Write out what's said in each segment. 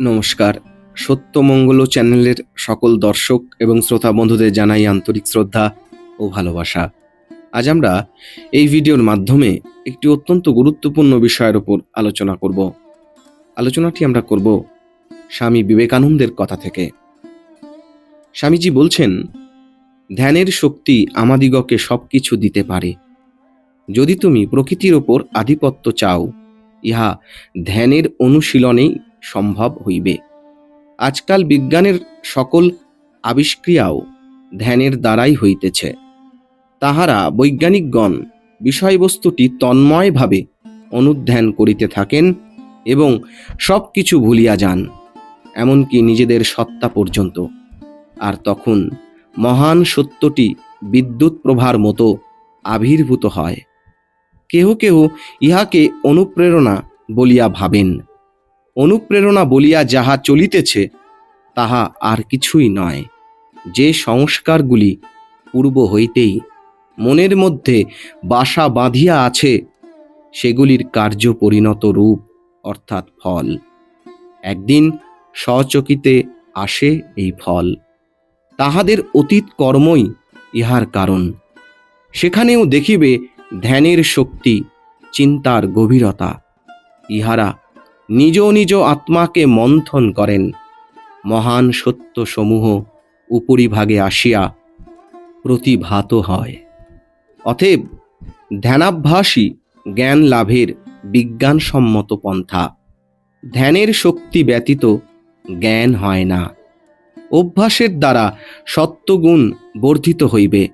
নমস্কার। সত্যমঙ্গল চ্যানেলের সকল দর্শক এবং শ্রোতা বন্ধুদের জানাই আন্তরিক শ্রদ্ধা ও ভালোবাসা। আজ আমরা এই ভিডিওর মাধ্যমে একটি অত্যন্ত গুরুত্বপূর্ণ বিষয়ের উপর আলোচনা করব। আলোচনাটি আমরা করব স্বামী বিবেকানন্দের কথা থেকে। স্বামীজি বলছেন, ধ্যানের শক্তি আমাদিগকে সব কিছু দিতে পারে। যদি তুমি প্রকৃতির ওপর আধিপত্য চাও, ইহা ধ্যানের অনুশীলনেই সম্ভব হইবে। আজকাল বিজ্ঞানের সকল আবিষ্ক্রিয়াও ধ্যানের দ্বারাই হইতেছে। তাহারা বৈজ্ঞানিকগণ বিষয়বস্তুটি তন্ময়ভাবে অনুধ্যান করিতে থাকেন এবং সব কিছু ভুলিয়া যান, এমনকি নিজেদের সত্তা পর্যন্ত। আর তখন মহান সত্যটি বিদ্যুৎ প্রভার মতো আবির্ভূত হয়। কেহ কেহ ইহাকে অনুপ্রেরণা বলিয়া ভাবেন। অনুপ্রেরণা বলিয়া যাহা চলিতেছে, তাহা আর কিছুই নয়। যে সংস্কারগুলি পূর্ব হইতেই মনের মধ্যে বাসা বাঁধিয়া আছে, সেগুলির কার্য পরিণত রূপ, অর্থাৎ ফল। একদিন স্বচকিতে আসে এই ফল। তাহাদের অতীত কর্মই ইহার কারণ। সেখানেও দেখিবে ধ্যানের শক্তি, চিন্তার গভীরতা। ইহারা নিজ নিজ আত্মাকে মন্থন করেন। মহান সত্য সমূহ উপরিভাগে আসিয়া প্রতিভাত হয়। অতএব ধ্যানাভ্যাসই জ্ঞান লাভের বিজ্ঞানসম্মত পন্থা। ধ্যানের শক্তি ব্যতীত জ্ঞান হয় না। অভ্যাসের দ্বারা সত্যগুণ বর্ধিত হইবে।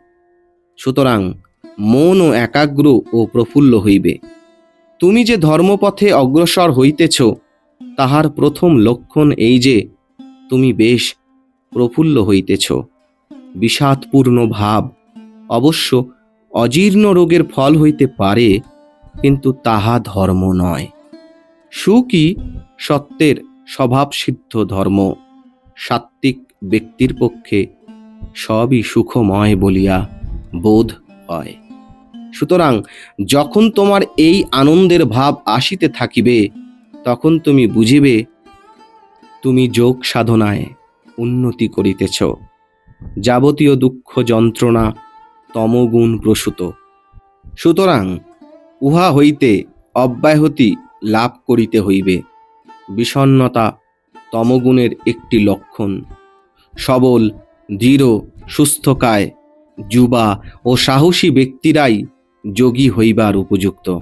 সুতরাং মনও একাগ্র ও প্রফুল্ল হইবে। তুমি যে ধর্মপথে অগ্রসর হইতেছ, তাহার প্রথম লক্ষণ এই যে, তুমি বেশ প্রফুল্ল হইতেছ। বিষাদপূর্ণ ভাব। অবশ্য অজীর্ণ রোগের ফল হইতে পারে, কিন্তু তাহা ধর্ম নয়। সুখই সত্যের স্বভাবসিদ্ধ ধর্ম। সাত্ত্বিক ব্যক্তির পক্ষে সবই সুখময় বলিয়া বোধ হয়। সুতরাং যখন তোমার এই আনন্দের ভাব আসিতে থাকিবে, তখন তুমি বুঝিবে, তুমি যোগ সাধনায় উন্নতি করিতেছ। যাবতীয় দুঃখ যন্ত্রণা তমগুণ প্রসূত। সুতরাং উহা হইতে অব্যাহতি লাভ করিতে হইবে। বিষণ্নতা তমগুণের একটি লক্ষণ। সবল, দৃঢ়, সুস্থকায়, যুবা ও সাহসী ব্যক্তিরাই যোগী হইবার উপযুক্ত।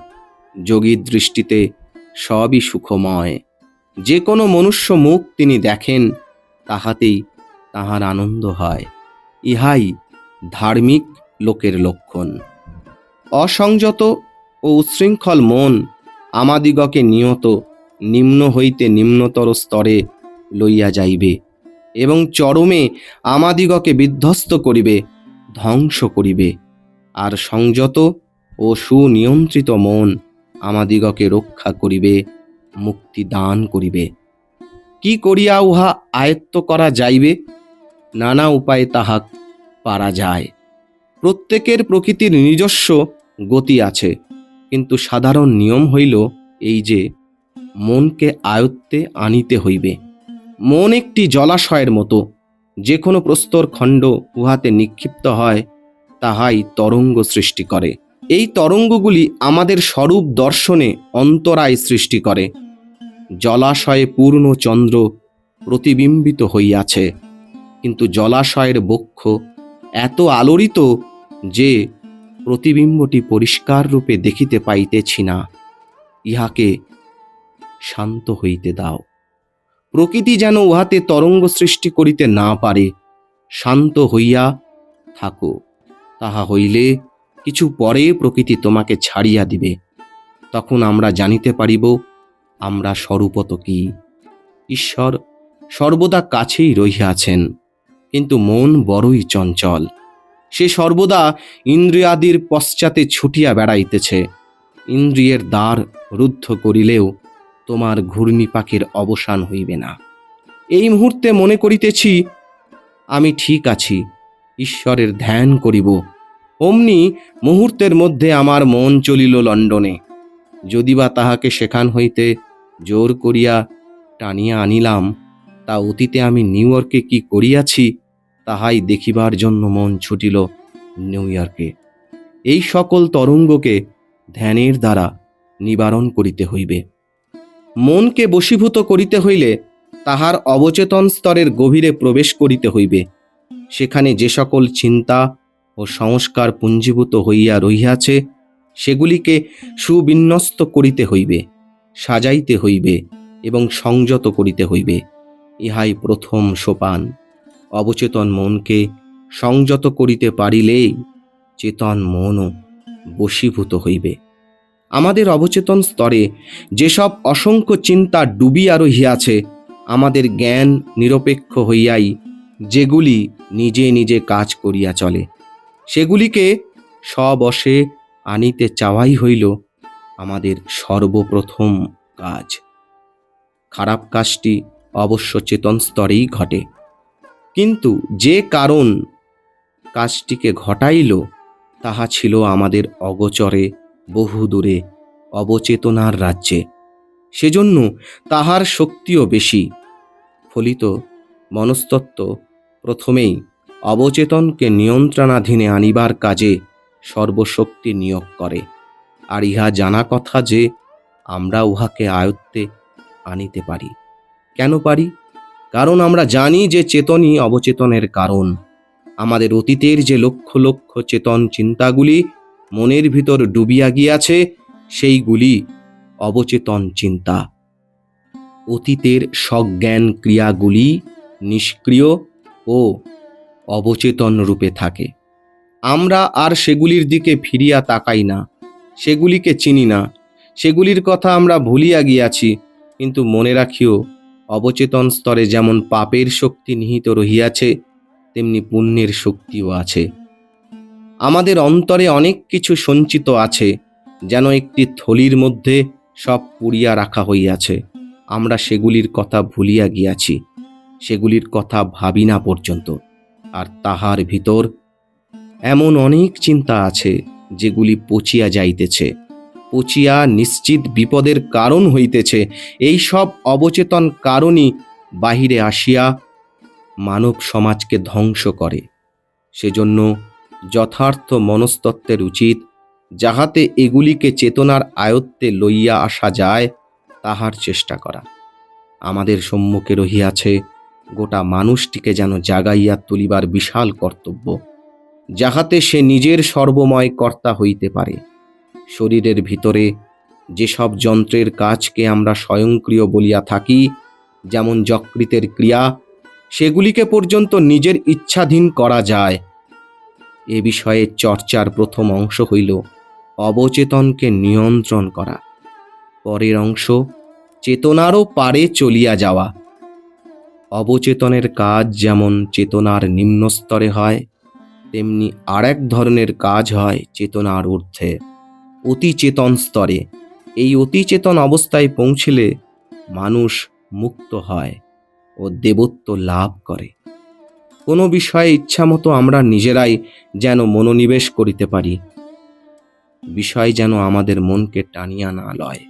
যোগীর দৃষ্টিতে সবই সুখময়। যে কোনো মনুষ্য মুখ তিনি দেখেন, তাহাতেই তাহার আনন্দ হয়। ইহাই ধার্মিক লোকের লক্ষণ। অসংযত ও উচ্ছৃঙ্খল মন আমাদিগকে নিয়ত নিম্ন হইতে নিম্নতর স্তরে লইয়া যাইবে এবং চরমে আমাদিগকে বিধ্বস্ত করিবে, ধ্বংস করিবে। আর সংযত ও সুনিয়ন্ত্রিত মন আমাদিগকে রক্ষা করিবে, মুক্তি দান করিবে। কি করিয়া উহা আয়ত্ত করা যাইবে? নানা উপায়ে তাহা পারা যায়। প্রত্যেকের প্রকৃতির নিজস্ব গতি আছে, কিন্তু সাধারণ নিয়ম হইল এই যে, মনকে আয়ত্তে আনিতে হইবে। মন একটি জলাশয়ের মতো যে কোনো প্রস্তর খণ্ড উহাতে নিক্ষিপ্ত হয়, তাহাই তরঙ্গ সৃষ্টি করে। এই তরঙ্গগুলি আমাদের স্বরূপ দর্শনে অন্তরায় সৃষ্টি করে। জলাশয়ে পূর্ণ চন্দ্র প্রতিবিম্বিত হইয়াছে। কিন্তু জলাশয়ের বক্ষ এত আলোড়িত যে প্রতিবিম্বটি পরিষ্কার রূপে দেখিতে পাইতেছি না। ইহাকে শান্ত হইতে দাও। প্রকৃতি যেন উহাতে তরঙ্গ সৃষ্টি করিতে না পারে, শান্ত হইয়া থাকো। তাহা হইলে কিছু পরে প্রকৃতি তোমাকে ছাড়িয়া দিবে। তখন আমরা জানিতে পারিব, আমরা স্বরূপত কি? ঈশ্বর সর্বদা কাছেই রহিয়াছেন কিন্তু মন বড়ই চঞ্চল। সে সর্বদা ইন্দ্রিয়াদির পশ্চাতে ছুটিয়া বেড়াইতেছে। ইন্দ্রিয়ের দ্বার রুদ্ধ করিলেও তোমার ঘূর্ণি পাখির অবসান হইবে না। এই মুহূর্তে মনে করিতেছি, আমি ঠিক আছি, ঈশ্বরের ধ্যান করিব। অমনি মুহূর্তের মধ্যে আমার মন চলিল লন্ডনে। যদি বা তাহাকে সেখান হইতে জোর করিয়া টানিয়া আনিলাম, তা অতীতে আমি নিউ ইয়র্কে কি করিয়াছি, তাহাই দেখিবার জন্য মন ছুটিল নিউ ইয়র্কে। এই সকল তরঙ্গকে ধ্যানের দ্বারা নিবারণ করিতে হইবে। মনকে বশীভূত করিতে হইলে তাহার অবচেতন স্তরের গভীরে প্রবেশ করিতে হইবে। সেখানে যে সকল চিন্তা ও সংস্কার পুঞ্জীভূত হইয়া রহিয়াছে, সেগুলিকে সুবিন্যস্ত করিতে হইবে, সাজাইতে হইবে এবং সংযত করিতে হইবে। ইহাই প্রথম সোপান। অবচেতন মনকে সংযত করিতে পারিলেই চেতন মনও বশীভূত হইবে। আমাদের অবচেতন স্তরে যেসব অসংখ্য চিন্তা ডুবিয়া রহিয়াছে, আমাদের জ্ঞান নিরপেক্ষ হইয়াই যেগুলি নিজে নিজে কাজ করিয়া চলে। সেগুলিকে স্ববশে আনিতে চাওয়াই হইল আমাদের সর্বপ্রথম কাজ। খারাপ কাজটি অবশ্য চেতন স্তরেই ঘটে। কিন্তু যে কারণ কাজটিকে ঘটাইল, তাহা ছিল আমাদের অগোচরে বহুদূরে অবচেতনার রাজ্যে। সেজন্য তাহার শক্তিও বেশি। ফলিত মনস্তত্ত্ব প্রথমেই অবচেতনকে নিয়ন্ত্রণাধীনে আনিবার কাজে সর্বশক্তি নিয়োগ করে, আর ইহা জানা কথা যে আমরা উহাকে আয়ত্তে আনিতে পারি। কেন পারি? কারণ আমরা জানি যে চেতনই অবচেতনের কারণ। আমাদের অতীতের যে লক্ষ লক্ষ চেতন চিন্তাগুলি মনের ভিতর ডুবিয়া গিয়াছে, সেইগুলি অবচেতন চিন্তা। অতীতের সজ্ঞান ক্রিয়াগুলি নিষ্ক্রিয় ও অবচেতন রূপে থাকে। আমরা আর সেগুলির দিকে ফিরিয়া তাকাই না, সেগুলিকে চিনি না। সেগুলির কথা আমরা ভুলিয়া গিয়াছি, কিন্তু মনে রাখিও, অবচেতন স্তরে যেমন পাপের শক্তি নিহিত রহিয়াছে, তেমনি পুণ্যের শক্তিও আছে। আমাদের অন্তরে অনেক কিছু সঞ্চিত আছে, যেন একটি থলির মধ্যে সব পুড়িয়া রাখা হইয়াছে। আমরা সেগুলির কথা ভুলিয়া গিয়াছি, সেগুলির কথা ভাবি না পর্যন্ত। আর তাহার ভিতর এমন অনেক চিন্তা আছে যেগুলি পচিয়া যাইতেছে, পচিয়া নিশ্চিত বিপদের কারণ হইতেছে। এই সব অবচেতন কারণই বাহিরে আসিয়া মানব সমাজকে ধ্বংস করে। সেজন্য যথার্থ মনস্তত্ত্বের উচিত যাহাতে এগুলিকে চেতনার আয়ত্তে লইয়া আসা যায়, তাহার চেষ্টা করা। আমাদের সম্মুখে রহিয়াছে গোটা মানুষটিকে যেন জাগাইয়া তুলিবার বিশাল কর্তব্য, যাহাতে সে নিজের সর্বময় কর্তা হইতে পারে। শরীরের ভিতরে যেসব যন্ত্রের কাজকে আমরা স্বয়ংক্রিয় বলিয়া থাকি, যেমন যকৃতের ক্রিয়া, সেগুলিকে পর্যন্ত নিজের ইচ্ছাধীন করা যায়। এ বিষয়ে চর্চার প্রথম অংশ হইল অবচেতনকে নিয়ন্ত্রণ করা। পরের অংশ, চেতনারও পারে চলিয়া যাওয়া। অবচেতনের কাজ যেমন চেতনার নিম্নস্তরে হয়, তেমনি আর এক ধরনের কাজ হয় চেতনার ঊর্ধ্বে অতি চেতন স্তরে। এই অতি চেতন অবস্থায় পৌঁছিলে মানুষ মুক্ত হয় ও দেবত্ব লাভ করে। কোনো বিষয়ে ইচ্ছামতো আমরা নিজেরাই যেন মনোনিবেশ করিতে পারি। বিষয় যেন আমাদের মনকে টানিয়া না লয়।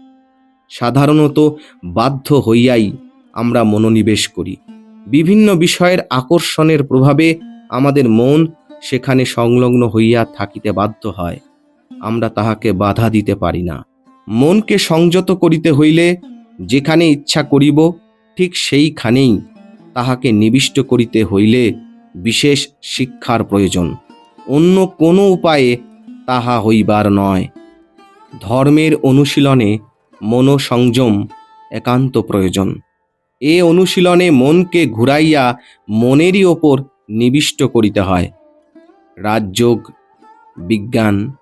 সাধারণত বাধ্য হইয়াই আমরা মনোনিবেশ করি। বিভিন্ন বিষয়ের আকর্ষণের প্রভাবে আমাদের মন সেখানে সংলগ্ন হইয়া থাকিতে বাধ্য হয়। আমরা তাহাকে বাধা দিতে পারি না। মনকে সংযত করিতে হইলে যেখানে ইচ্ছা করিব, ঠিক সেইখানেই তাহাকে নিবিষ্ট করিতে হইলে বিশেষ শিক্ষার প্রয়োজন। অন্য কোনো উপায়ে তাহা হইবার নয়। ধর্মের অনুশীলনে মনোসংযম একান্ত প্রয়োজন। এ অনুশীলনে মনকে ঘুরাইয়া মনেরই ওপর নিবিষ্ট করিতে হয়। রাজযোগ, বিজ্ঞান,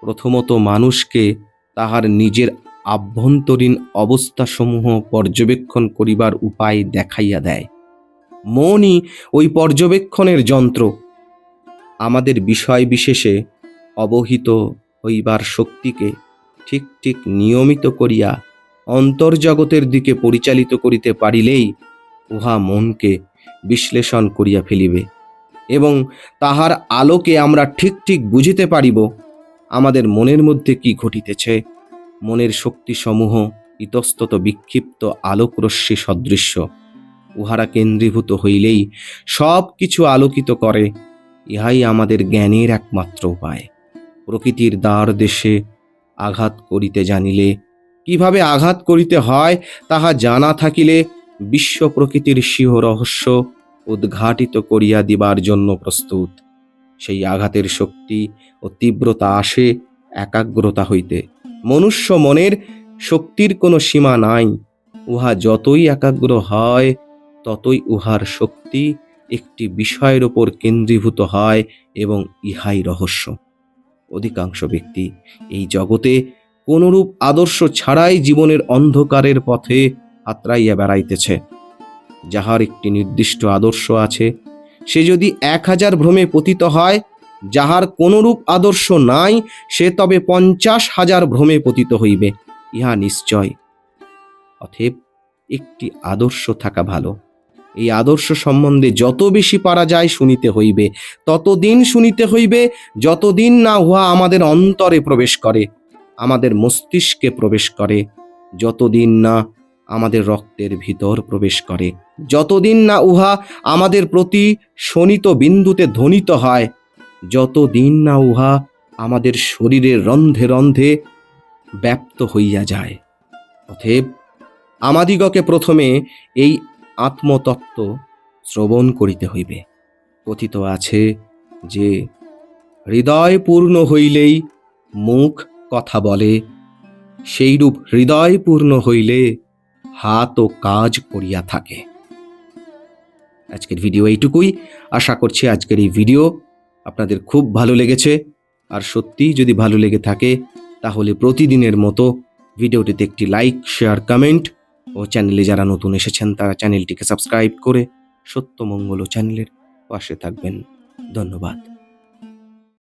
প্রথমত মানুষকে তাহার নিজের আভ্যন্তরীণ অবস্থাসমূহ পর্যবেক্ষণ করিবার উপায় দেখাইয়া দেয়। মনই ওই পর্যবেক্ষণের যন্ত্র। আমাদের বিষয় বিশেষে অবহিত হইবার শক্তিকে ঠিক ঠিক নিয়মিত করিয়া অন্তর্জগতের দিকে পরিচালিত করিতে পারিলেই উহা মনকে বিশ্লেষণ করিয়া ফেলিবে এবং তাহার আলোকে আমরা ঠিক ঠিক বুঝিতে পারিব আমাদের মনের মধ্যে কি ঘটিতেছে। মনের শক্তিসমূহ ইতস্তত বিক্ষিপ্ত আলোকরশ্মি সদৃশ্য। উহারা কেন্দ্রীভূত হইলেই সব কিছু আলোকিত করে, ইহাই আমাদের জ্ঞানের একমাত্র উপায়। প্রকৃতির দ্বার দেশে আঘাত করিতে জানিলে কীভাবে আঘাত করিতে হয় তাহা জানা থাকিলে বিশ্ব প্রকৃতির সিংহ রহস্য উদ্ঘাটিত করিয়া দিবার জন্য প্রস্তুত। সেই আঘাতের শক্তি ও তীব্রতা আসে একাগ্রতা হইতে। মনুষ্য মনের শক্তির কোনো সীমা নাই। উহা যতই একাগ্র হয়, ততই উহার শক্তি একটি বিষয়ের ওপর কেন্দ্রীভূত হয় এবং ইহাই রহস্য। অধিকাংশ ব্যক্তি এই জগতে কোনরূপ আদর্শ ছাড়াই জীবনের অন্ধকারের পথে আত্রাইয়া বেড়াইতেছে। যাহার একটি নির্দিষ্ট আদর্শ আছে, সে যদি এক হাজার ভ্রমে পতিত হয়, যাহার কোনরূপ আদর্শ নাই, সে তবে পঞ্চাশ হাজার ভ্রমে পতিত হইবে, ইহা নিশ্চয়। অথেব একটি আদর্শ থাকা ভালো। এই আদর্শ সম্বন্ধে যত বেশি পারা যায় শুনিতে হইবে, ততদিন শুনিতে হইবে, যতদিন না উহা আমাদের অন্তরে প্রবেশ করে। আমাদের মস্তিষ্কে প্রবেশ করে, যতদিন না আমাদের রক্তের ভিতর প্রবেশ করে, যতদিন না উহা আমাদের প্রতি শোনিত বিন্দুতে ধ্বনিত হয়, যতদিন না উহা আমাদের শরীরের রন্ধে রন্ধে ব্যাপ্ত হইয়া যায়। অথেব আমাদিগকে প্রথমে এই আত্মতত্ত্ব শ্রবণ করিতে হইবে। কথিত আছে যে, হৃদয় পূর্ণ হইলেই মুখ কথা বলে। সেইরূপ হৃদয় পূর্ণ হইলে হাত ও কাজ করিয়া থাকে। আজকের ভিডিও এইটুকুই। আশা করছি আজকের এই ভিডিও আপনাদের খুব ভালো লেগেছে। আর সত্যি যদি ভালো লেগে থাকে, তাহলে প্রতিদিনের মতো ভিডিওটিতে একটি লাইক, শেয়ার, কমেন্ট ও চ্যানেলে যারা নতুন এসেছেন, তারা চ্যানেলটিকে সাবস্ক্রাইব করে সত্যমঙ্গল চ্যানেলের পাশে থাকবেন। ধন্যবাদ।